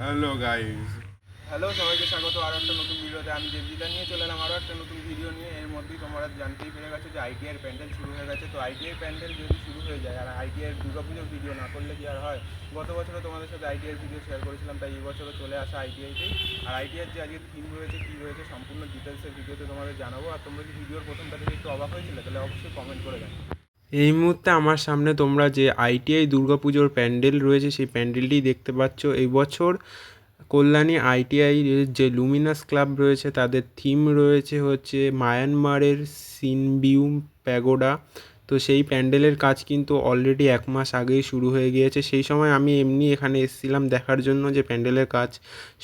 Hello guys hello সবাইকে স্বাগত। আরও একটা নতুন ভিডিওতে আমি দেবজিতা নিয়ে চলে এলাম। আরও একটা নতুন ভিডিও নিয়ে। এর মধ্যেই তোমরা জানতেই পেরে গেছো যে আইটিআর প্যান্ডেল শুরু হয়ে গেছে। তো আইটিআর প্যান্ডেল যদি শুরু হয়ে যায়, আর আইটিআর দুর্গাপুজোর ভিডিও না করলে কি আর হয়? গত বছরও তোমাদের সাথে আইটিআর ভিডিও শেয়ার করেছিলাম, তাই এই বছরও চলে আসা আইটিআইতেই আর আইটিআর যে আজকে থিম রয়েছে, কী রয়েছে, সম্পূর্ণ ডিটেলসের ভিডিওতে তোমাদের জানাব। আর তোমরা যদি ভিডিওর প্রথমটা থেকে একটু অবাক হয়েছিলে? তাহলে অবশ্যই কমেন্ট করে জানাও। এই মুহূর্তে আমার সামনে তোমরা যে আইটিআই দুর্গা পুজোর প্যান্ডেল রয়েছে, সেই প্যান্ডেলটি দেখতে পাচ্ছ। এই বছর কল্যাণী আইটিআই যে লুমিনাস ক্লাব রয়েছে, তাদের থিম রয়েছে হচ্ছে মায়ানমারের সিনবিউম প্যাগোডা। তো সেই প্যান্ডেলের কাজ কিন্তু অলরেডি এক মাস আগেই শুরু হয়ে গিয়েছে। সেই সময় আমি এমনি এখানে এসেছিলাম দেখার জন্য যে প্যান্ডেলের কাজ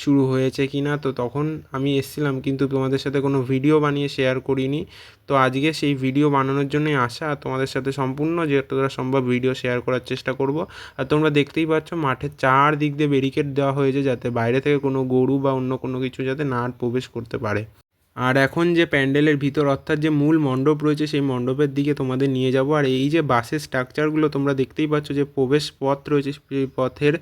শুরু হয়েছে কি না তো তখন আমি এসেছিলাম কিন্তু তোমাদের সাথে কোনো ভিডিও বানিয়ে শেয়ার করিনি। তো আজকে সেই ভিডিও বানানোর জন্যই আসা তোমাদের সাথে সম্পূর্ণ যতটা সম্ভব ভিডিও শেয়ার করার চেষ্টা করব। আর তোমরা দেখতেই পাচ্ছ মাঠের চারদিক দিয়ে ব্যারিকেড দেওয়া হয়েছে যাতে বাইরে থেকে কোনো গরু বা অন্য কোনো কিছু যাতে না প্রবেশ করতে পারে। আর এখন যে প্যান্ডেলের ভিতর অর্থাৎ যে মূল মণ্ডপ রয়েছে, সেই মণ্ডপের দিকে তোমাদের নিয়ে যাব। আর এই যে বাসের স্ট্রাকচারগুলো তোমরা দেখতেই পাচ্ছ, যে প্রবেশ পথ রয়েছে, সেই পথের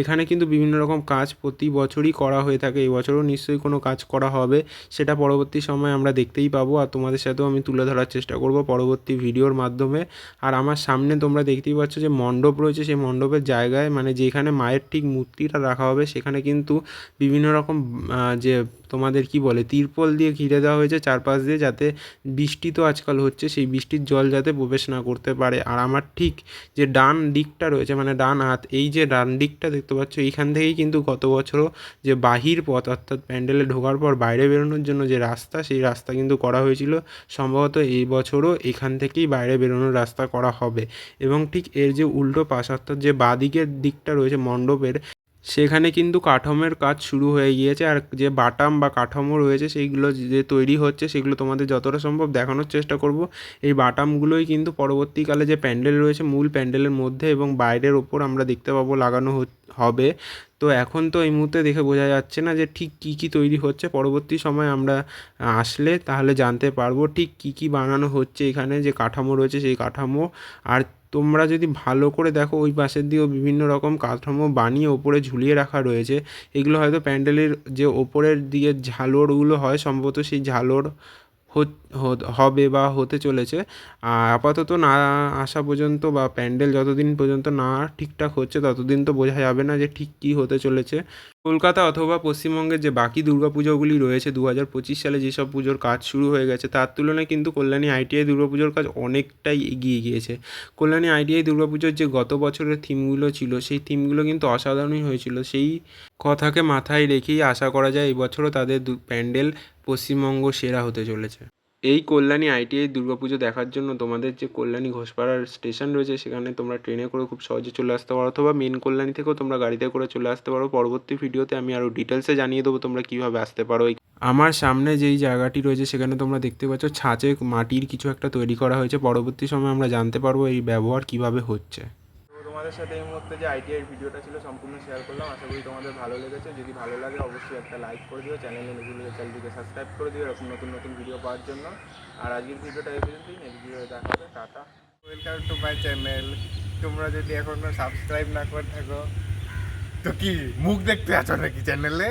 এখানে কিন্তু বিভিন্ন রকম কাজ প্রতি বছরই করা হয়ে থাকে। এই বছরও নিশ্চয়ই কোনো কাজ করা হবে, সেটা পরবর্তী সময় আমরা দেখতেই পাবো। আর তোমাদের সাথেও আমি তুলে ধরার চেষ্টা করব পরবর্তী ভিডিওর মাধ্যমে। আর আমার সামনে তোমরা দেখতেই পাচ্ছ যে মণ্ডপ রয়েছে, সেই মণ্ডপের জায়গায় মানে যেখানে মায়ের ঠিক মূর্তিটা রাখা হবে, সেখানে কিন্তু বিভিন্ন রকম যে তোমাদের কি বলে? তিরপল দিয়ে ঘিরে দেওয়া হয়েছে চারপাশ দিয়ে যাতে বৃষ্টি তো আজকাল হচ্ছে, সেই বৃষ্টির জল যাতে প্রবেশ না করতে পারে। আর আমার ঠিক যে ডান দিকটা রয়েছে মানে ডান হাত, এই যে ডান দিকটা দেখতে পাচ্ছ, এইখান থেকেই কিন্তু গত বছরও যে বাহির পথ, অর্থাৎ প্যান্ডেলে ঢোকার পর বাইরে বেরোনোর জন্য যে রাস্তা, সেই রাস্তা কিন্তু করা হয়েছিল। সম্ভবত এই বছরও এখান থেকেই বাইরে বেরোনোর রাস্তা করা হবে। এবং ঠিক এর যে উল্টো পাশ, অর্থাৎ যে বাদিকের দিকটা রয়েছে মণ্ডপের সেখানে কিন্তু কাঠামোর কাজ শুরু হয়ে গিয়েছে আর যে বাটাম বা কাঠামো রয়েছে সেইগুলো যে তৈরি হচ্ছে সেগুলো তোমাদের যতটা সম্ভব দেখানোর চেষ্টা করব। এই বাটামগুলোই কিন্তু পরবর্তীকালে যে প্যান্ডেল রয়েছে মূল প্যান্ডেলের মধ্যে এবং বাইরের ওপর আমরা দেখতে পাবো লাগানো হবে। তো এখন তো এই মুহূর্তে দেখে বোঝা যাচ্ছে না যে ঠিক কী কী তৈরি হচ্ছে। পরবর্তী সময় আমরা আসলে তাহলে জানতে পারব ঠিক কী কী বানানো হচ্ছে এখানে যে কাঠামো রয়েছে সেই কাঠামো। আর তোমরা যদি ভালো করে দেখো, ওই পাশের দিয়েও বিভিন্ন রকম কাঠামো বানিয়ে ওপরে ঝুলিয়ে রাখা রয়েছে। এগুলো হয়তো প্যান্ডেলের যে ওপরের দিকে ঝালরগুলো হয়, সম্ভবত সেই ঝালর হবে বা হতে চলেছে। আপাতত না আসা পর্যন্ত বা প্যান্ডেল যতদিন পর্যন্ত না ঠিকঠাক হচ্ছে, ততদিন তো বোঝা যাবে না যে ঠিক কী হতে চলেছে। কলকাতা অথবা পশ্চিমবঙ্গের যে বাকি দুর্গাপুজোগুলি রয়েছে দু হাজার পঁচিশ সালে যেসব পুজোর কাজ শুরু হয়ে গেছে, তার তুলনায় কিন্তু কল্যাণী আইটিআই দুর্গাপুজোর কাজ অনেকটাই এগিয়ে গিয়েছে। কল্যাণী আইটিআই দুর্গাপুজোর যে গত বছরের থিমগুলো ছিল, সেই থিমগুলো কিন্তু অসাধারণই হয়েছিল। সেই কথাকে মাথায় রেখেই আশা করা যায়, এবছরও তাদের প্যান্ডেল পশ্চিমবঙ্গ সেরা হতে চলেছে। এই কল্যাণী আইটিআই দুর্গাপুজো দেখার জন্য তোমাদের যে কল্যাণী ঘোষপাড়ার স্টেশন রয়েছে, সেখানে তোমরা ট্রেনে করে খুব সহজে চলে আসতে পারো অথবা মেন কল্যাণী থেকেও তোমরা গাড়িতে করে চলে আসতে পারো। পরবর্তী ভিডিওতে আমি আরও ডিটেলসে জানিয়ে দেবো তোমরা কীভাবে আসতে পারো। আমার সামনে যেই জায়গাটি রয়েছে, সেখানে তোমরা দেখতে পাচ্ছ ছাঁচে মাটির কিছু একটা তৈরি করা হয়েছে। পরবর্তী সময় আমরা জানতে পারব এই ব্যবহার কীভাবে হচ্ছে। তোমাদের সাথে এই মুহূর্তে যে আইটিআই ভিডিওটা ছিল সম্পূর্ণ শেয়ার করলাম। আশা করি তোমাদের ভালো লেগেছে। যদি ভালো লাগে, অবশ্যই একটা লাইক করে দিও। চ্যানেলে নতুন চ্যানেলটিকে সাবস্ক্রাইব করে দিও, এরকম নতুন নতুন ভিডিও পাওয়ার জন্য। আর আজকের ভিডিওটা এই পর্যন্তই। নেক্সট ভিডিও দেখা হবে। Tata. Welcome to my channel তোমরা যদি এখনও সাবস্ক্রাইব না করে থাকো, তো কি, মুখ দেখতে আছো নাকি চ্যানেলে